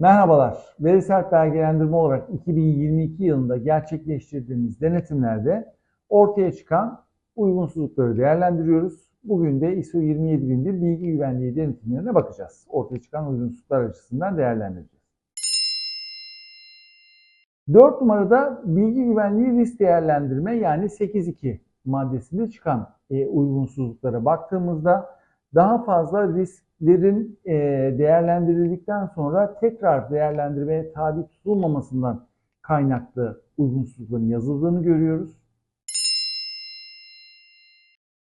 Merhabalar. Verisel belgelendirme olarak 2022 yılında gerçekleştirdiğimiz denetimlerde ortaya çıkan uygunsuzlukları değerlendiriyoruz. Bugün de ISO 27001 bilgi güvenliği denetimlerine bakacağız. Ortaya çıkan uygunsuzluklar açısından değerlendireceğiz. 4 numarada bilgi güvenliği risk değerlendirme yani 8.2 maddesinde çıkan e, uygunsuzluklara baktığımızda daha fazla risklerin e, değerlendirildikten sonra tekrar değerlendirmeye tabi tutulmamasından kaynaklı uygunsuzlukların yazıldığını görüyoruz.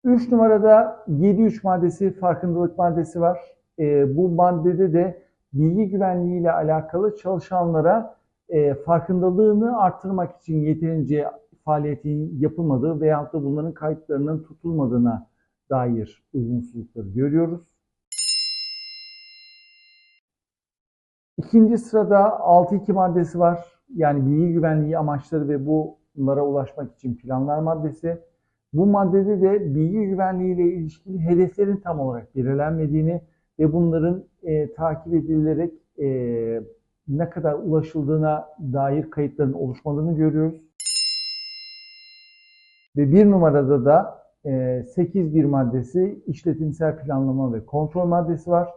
3 numarada 7.3 maddesi farkındalık maddesi var. E, bu maddede de bilgi güvenliği ile alakalı çalışanlara e, farkındalığını arttırmak için yeterince faaliyetin yapılmadığı veyahut da bunların kayıtlarının tutulmadığına dair uygunsuzlukları görüyoruz. İkinci sırada 6.2 maddesi var. Yani bilgi güvenliği amaçları ve bunlara ulaşmak için planlar maddesi. Bu maddede de bilgi güvenliği ile ilişkili hedeflerin tam olarak belirlenmediğini ve bunların e, takip edilerek e, ne kadar ulaşıldığına dair kayıtların oluşmadığını görüyoruz. Ve bir numarada da 8.1 maddesi işletimsel planlama ve kontrol maddesi var.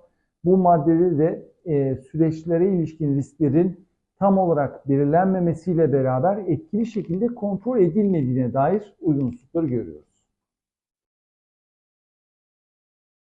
Bu maddede de e, süreçlere ilişkin risklerin tam olarak belirlenmemesiyle beraber etkili şekilde kontrol edilmediğine dair uygunsuzlukları görüyoruz.